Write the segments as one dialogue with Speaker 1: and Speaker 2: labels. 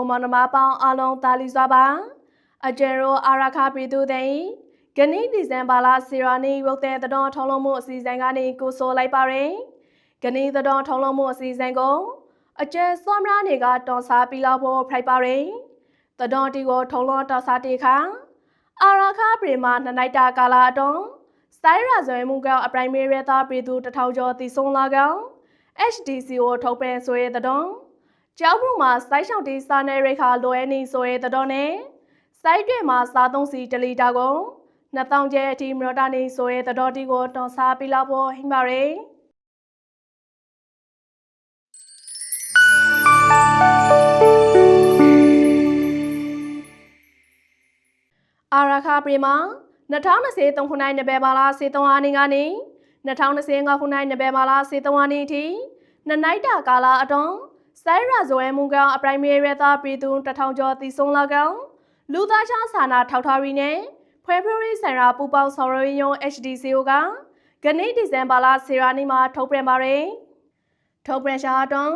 Speaker 1: သူညီကိုမောင်နှမပေါင်းအားလုံးတာလီစွာပါအကျဉ်ရောအာရခပြည်သူတဲ့ဂနီဒီဇင်ဘာလာစီရာနီရုတ်တဲ့တတော်ထုံးလုံးမှုအစီအစဉ်ကနေကိုဆိုလိုက်ပါရယ်ဂနီတတော်ထုံးလုံးမှုအစီအစဉ်ကိုအကျဉ်စွမ်းမရာနေကတော်စားပြီးလောက်ဖို့ဖိုက်ပါရယ်တတော်တီကိုထုံးလုံးတော်စားတေခါအာရခပြည်မှာနှစ်နိုင်တာကာလာအတွန်းစိုင်းရဇွဲမှုကအပရိုင်မေရတာပြည်သူတထောင်ကျော်တည်ဆုံးလာကောင် HDC ကိုထုတ်ပြန်ဆိုရဲတဲ့တော် ကျောင်းမှုမှာစိုက်ရှောင်းတီစာနယ်ရိခါလိုအပ်နေဆိုရဲတဲ့တော်နဲ့စိုက်တွေမှာစားသုံးစီတလီတာကို2000ကျဲအထိမရတာနေဆိုရဲတဲ့တော်တီကိုတော်စားပြီးလောက်ဖို့ဟိမပါရယ်အာရခပရီမာ2023ခုနှစ်နဗက်ဘာလ23ရက်နေ့ကနေ2025ခုနှစ်နဗက်ဘာလ23ရက်နေ့ထိနှစ်နိုင်တာကာလအတွင်း စိုင်းရဇွဲမှုကောင်အပရိုင်မီရတာပြည်သူတထောင်ကျော်တည်ဆုံးလာကောင်လူသားချစာနာထောက်ထားရီနဲ့ဖွဲဖရီဆန်ရာပူပေါင်းဆော်ရယုံ HDCO ကဂနိဒီဇင်ဘာလဆီရာနီမှာထုတ်ပြန်ပါရယ်ထုတ်ပြန်ရှာအတွင်း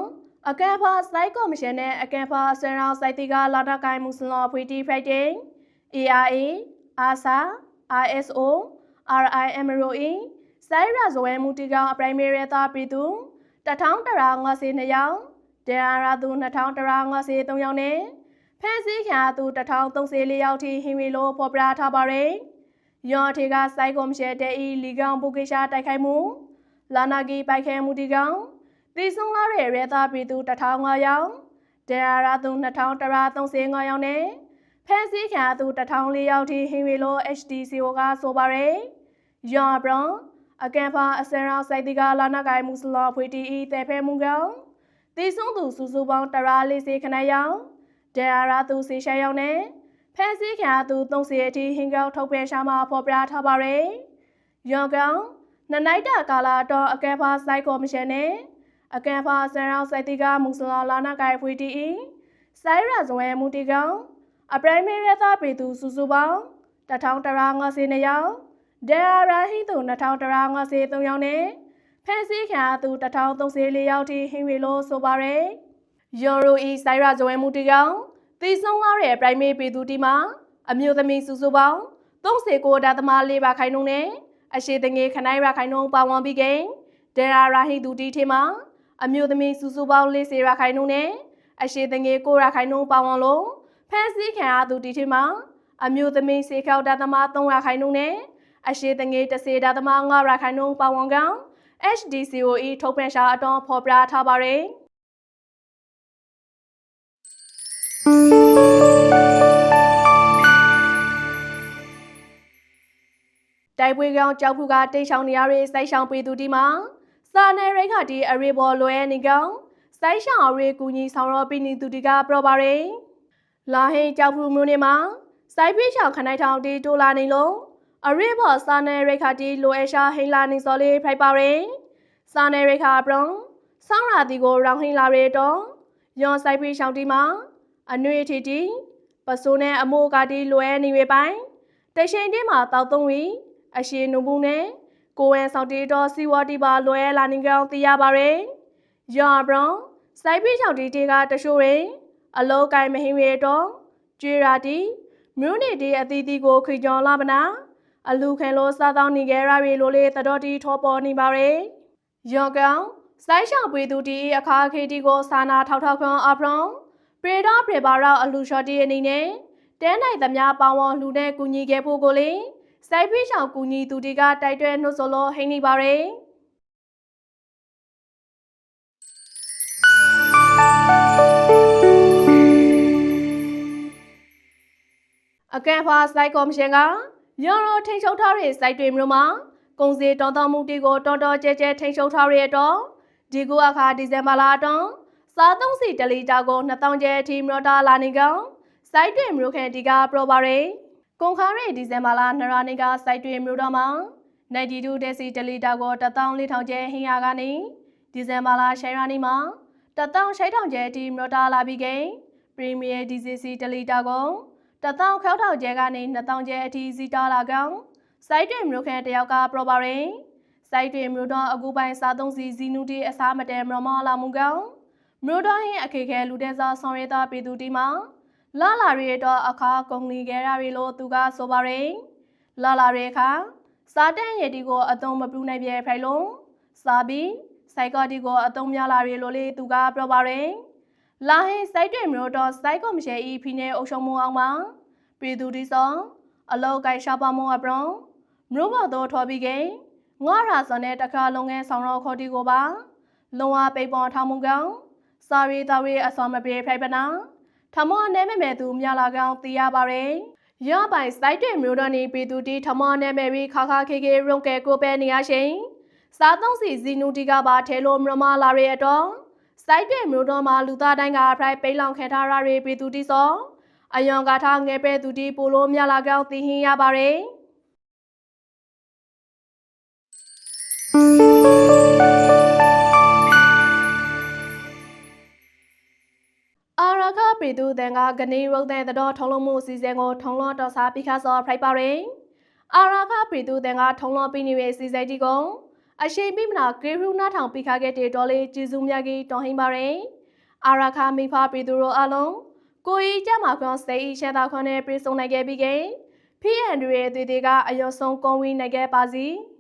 Speaker 1: အကဲဖာစိုက်ကော်မရှင်နဲ့အကဲဖာဆန်ရာစိုက်တီကလာတာကိုင်မူစလောဖွေတီဖိုက်တင် ARA ASA ISO RIMROE စိုင်းရဇဝဲမှုတီကောင်အပရိုင်မီရတာပြည်သူ1152ယောက် တရားရသူ2153ယောက်နဲ့ဖဲစည်းခံသူ1034ယောက်ထိဟင်ဝီလိုဖော်ပြထားပါရယ်။ရော်ထေကစိုက်ကွန်ရှယ်တဲဤလီကောင်ဘူကေရှာတိုက်ခိုက်မှုလာနာဂီပိုက်ခဲမှုတီကောင်တီဆုံးလာတဲ့ရဲသားပြည်သူ1500ယောက်တရားရသူ2135ယောက်နဲ့ဖဲစည်းခံသူ1004ယောက်ထိဟင်ဝီလို HDCO ကဆိုပါရယ်။ရော်ဘရွန်အကန်ဖာအစရအောင်စိုက်တီကလာနာဂိုင်မူစလောဖွေတီဤတဲဖဲမှုကောင် တည်ဆုံးသူစုစုပေါင်း140ခဏယောက်ဒရာရာသူစီရှဲယောက်နဲ့ဖဲစည်းခံသူ30အထိဟင်ကောက်ထုတ်ပြန်ရှာမှာဖော်ပြထားပါရယ်ယောကောင်နနိုင်တာကာလာတော့အကဲဖာစိုက်ကော်မရှင်နဲ့အကဲဖာစရအောင်စိုက်တီကမူစလောလာနာဂိုင်ဖွေတီဤစိုင်းရဇဝဲမူတီကောင်အပရိုင်မီရသာပြည်သူစုစုပေါင်း1150ယောက်ဒရာရာဟိသူ2153ယောက်နဲ့ ဖန်စီခံသူ1034ယောက်ထိဟင်းဝေလို့ဆိုပါရယ်ယွန်ရိုအီဆိုင်ရာဇဝဲမှုတီကောင်တည်ဆုံးလာတဲ့ primary ပြည်သူတီမှာအမျိုးသမီးစုစုပေါင်း39ဒါသမား၄ပါခိုင်နှုန်းနဲ့အရှိတငယ်ခနိုင်ရာခိုင်နှုန်းပါဝင်ပြီးကိန်းဒေရာရာဟိသူတီထေမှာအမျိုးသမီးစုစုပေါင်း40ရာခိုင်နှုန်းနဲ့အရှိတငယ်9ရာခိုင်နှုန်းပါဝင်လို့ဖန်စီခံရသူတီထေမှာအမျိုးသမီးစေခောက်ဒါသမား3ရာခိုင်နှုန်းနဲ့အရှိတငယ်10ဒါသမား9ရာခိုင်နှုန်းပါဝင်ကောင် HDCOE ထုတ်ပြန်ရှာအတွန်းဖော်ပြထားပါရယ်တိုက်ပွဲကောင်ကြောက်ဖူကတိတ်ဆောင်နေရတဲ့စိုက်ဆောင်ပေသူဒီမှာစာနယ်ရိခါတီအရေပေါ်လွယ်နေကောင်စိုက်ဆောင်အရေကူညီဆောင်ရောပိနေသူဒီကပြောပါရယ်လာဟိကြောက်ဖူမျိုးနေမှာစိုက်ပြေးချောင်ခနိုင်ထောင်တီတိုးလာနေလို့ အရေပေါ်စာနယ်ရိခါတီလိုအရှာဟိလာနေစော်လေးဖိုက်ပါရယ်စာနယ်ရိခါပရုံဆောင်းရာတီကိုရောင်ဟင်းလာရဲတော့ယွန်ဆိုင်ပြီးရှောင်းတီမှာအနှွေထီတီပစိုးနဲ့အမိုးကတီလွဲနေဝေပိုင်းတရှိန်တင်းမှာတောက်သုံးဝီအရှိနုံဘူးနဲ့ကိုဝဲဆောင်တီတော်စီဝါတီပါလွဲလာနေကြောင်းသိရပါရယ်ယွန်ပရုံစိုက်ပြီးရှောင်းတီတီကတရှိုးရင်အလောကိုင်မဟင်းရဲတော့ကျွေရာတီမြို့နေတီအသီးသီးကိုခိကြောင်လာမနာ အလူခံလို့စားတောင်းနေကြရပြီလို့လေတတော်တီထောပေါ်နေပါရယ်ယောကောင်စိုင်းရှောင်ပွေသူတီအခါခေတီကိုစာနာထောက်ထောက်ခွန်အဖရုံပရေဒါပရေပါရောက်အလူရှော့တီအနေနဲ့တဲနိုင်သမျှပေါင်းဝလှူတဲ့ကူညီခဲ့ဖို့ကိုလေစိုက်ဖိရှောင်ကူညီသူတီကတိုက်တွဲနှုတ်ဆိုလို့ဟိနေပါရယ်အကန်ဖာစိုက်ကော်မရှင်က ရော်ရိုထိန်ချုပ်ထားတဲ့စိုက်တွေမျိုးမှာကုံစီတောင်းတမှုတီကိုတော်တော်ကျဲကျဲထိန်ချုပ်ထားရတော့ဒီကူအခါဒီဇင်ဘာလအတွင်းစားသုံးစီတလီတာကို2000ကျဲအထိမတော်တာလာနေကောင်စိုက်တွေမျိုးခဲဒီကပရောပါရယ်ကုန်ခါရဲဒီဇင်ဘာလနရနေကစိုက်တွေမျိုးတော်မှာ92ဒက်စီတလီတာကို14000ကျဲဟင်းရကနေဒီဇင်ဘာလရှယ်ရာနီမှာ16000ကျဲအထိမတော်တာလာပြီးကိန်းပရီမီယာဒီဇီစီတလီတာကို 1000ခေါက်ထောက်ကျဲကနေ2000ကျဲအထိစီတာလာကောင်စိုက်တွေမျိုးခဲတယောက်ကပရောပါရင်စိုက်တွေမျိုးတော့အခုပိုင်စားသုံးစီဇီနူတီအစားမတဲမရမလာမှုကောင်မမြို့တော်ရင်အခက်ခဲလူတဲ့စားဆောင်ရတာပြည်သူတီမှာလာလာရီတော့အခါကုန်လီခဲ့တာရီလို့သူကဆိုပါရင်လာလာရီခါစားတန်းရည်တီကိုအသုံးမပြုနိုင်ပြဲဖိုင်လုံးစားပြီးစိုက်ကော့တီကိုအသုံးများလာရီလို့လေသူကပြောပါရင် လာဟင်းစိုက်တဲ့မြို့တော်စိုက်ကော့မရှယ်ဤဖိနေအုပ်ချုပ်မှုအောင်မှာပြည်သူတီဆောင်အလောက်ကိုက်ရှာပါမောအပရွန်မြို့ဘော်တော်ထော်ပြီးကိငွားရာစောနဲ့တခါလုံငယ်ဆောင်တော်ခေါ်တီကိုပါလုံဝပိတ်ပေါ်ထောင်မှုကောင်စာရီတော်ရီအစောမပြေဖိုက်ပနာထမောနဲမဲမဲသူမြလာကောင်တီးရပါရင်ရပိုင်စိုက်တဲ့မျိုးတော်နေပြည်သူတီထမောနဲမဲရီခါခါခေခေရုံကဲကိုပဲနေရရှင်စားသုံးစီဇီနူတီကပါထဲလိုမရမလာရဲတော့ စိုက်တဲ့မျိုးတော်မှာလူသားတိုင်းကဖရိုက်ပိတ်လောင်ခဲထားရရီပြည်သူတီစောအယွန်ကထားငယ်ပဲသူတီပိုလိုမြလာကောင်တီးဟင်းရပါရင်အာရခပြည်သူတန်ကဂနီရုတ်တဲ့တော်ထုံလုံးမှုအစီအစဉ်ကိုထုံလောတော်စားပြီးခါစောဖရိုက်ပါရင်အာရခပြည်သူတန်ကထုံလောပြီးနေရဲ့စီစိတ်ဒီကုံ အရှိန်ပိမနာဂေရုနာထောင်ပြီးခါခဲ့တဲ့တော်လေးကျေစုမြကြီးတော်ဟင်းပါရင်အာရခမိဖပြည်သူတို့အလုံးကိုကြီးကြမှာခွန်စိတ်ရှဲတာခွန်နဲ့ပြေဆုံးနိုင်ခဲ့ပြီးခင်ဖီအန်တွေရဲ့သွေးတွေကအယောဆုံးကုန်းဝီးနိုင်ခဲ့ပါစီ။